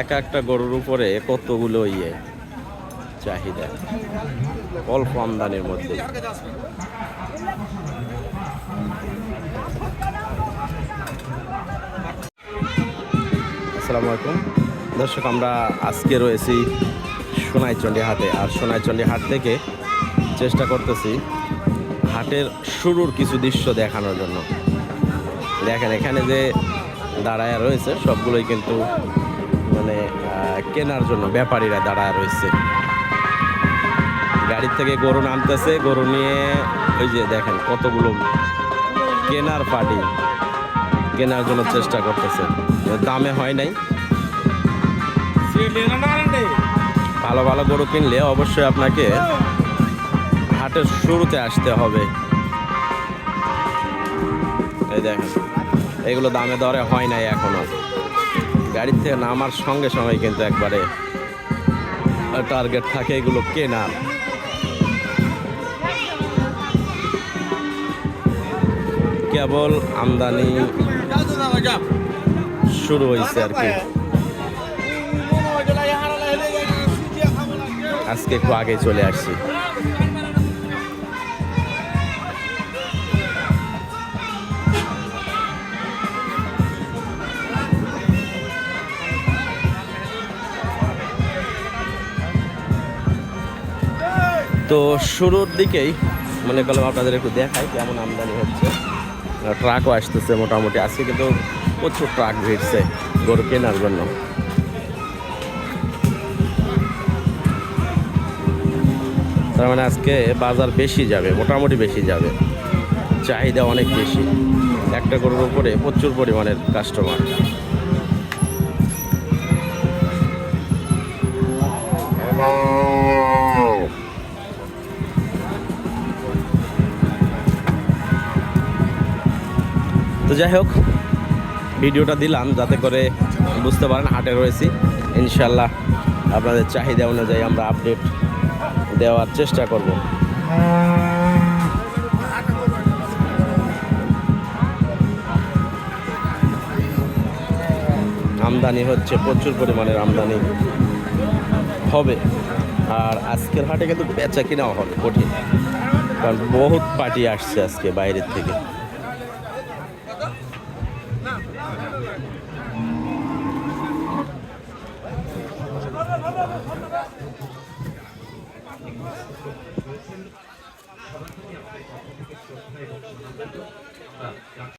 এক একটা গরুর উপরে কতগুলো ইয়ে চাহিদা? অল্প আমদানির মধ্যে। আসসালামু আলাইকুম। দর্শক, আমরা আজকে রয়েছি সোনাইচন্ডী হাটে আর সোনাইচন্ডী হাট থেকে চেষ্টা করতেছি হাটের শুরুর কিছু দৃশ্য দেখানোর জন্য। দেখেন, এখানে যে দাঁড়ায় রয়েছে, সবগুলোই কিন্তু মানে কেনার জন্য ব্যাপারীরা দাঁড়ায় রয়েছে। গাড়ির থেকে গরু নামতেছে, গরু নিয়ে ওই যে দেখেন কতগুলো কেনার পার্টি। কেনার জন্য চেষ্টা করতেছে। দামে হয় নাই। ভালো ভালো গরু কিনলে অবশ্যই আপনাকে হাটের শুরুতে আসতে হবে। এই দেখেন, এগুলো দামে দরে হয় নাই এখনও। গাড়ির থেকে নামার সঙ্গে সঙ্গে কিন্তু একবারে টার্গেট থাকে এগুলো কেনার কেবল আমদানি শুরু হয়েছে আর কি। আজকে একটু আগে চলে আসছি। তো শুরুর দিকেই মনে করলাম আপনাদের একটু দেখাই কেমন আমদানি হচ্ছে। ট্রাকও আসতেছে মোটামুটি। আজকে কিন্তু প্রচুর ট্রাক ভিড়ছে গরু কেনার জন্য। তার মানে আজকে বাজার বেশি যাবে, মোটামুটি বেশি যাবে। চাহিদা অনেক বেশি। একটা গরুর উপরে প্রচুর পরিমাণের কাস্টমার তো যাই হোক, ভিডিওটা দিলাম যাতে করে বুঝতে পারেন হাটে রয়েছি। ইনশাল্লাহ আপনাদের চাহিদা অনুযায়ী আমরা আপডেট দেওয়ার চেষ্টা করব। আমদানি হচ্ছে, প্রচুর পরিমাণের আমদানি হবে। আর আজকের হাটে কিন্তু বেচা কিনাও হবে কঠিন, কারণ বহুত পার্টি আসছে আজকে বাইরের থেকে। সবার প্রতি আমাদের পক্ষ থেকে শ্রদ্ধা এবং সম্মান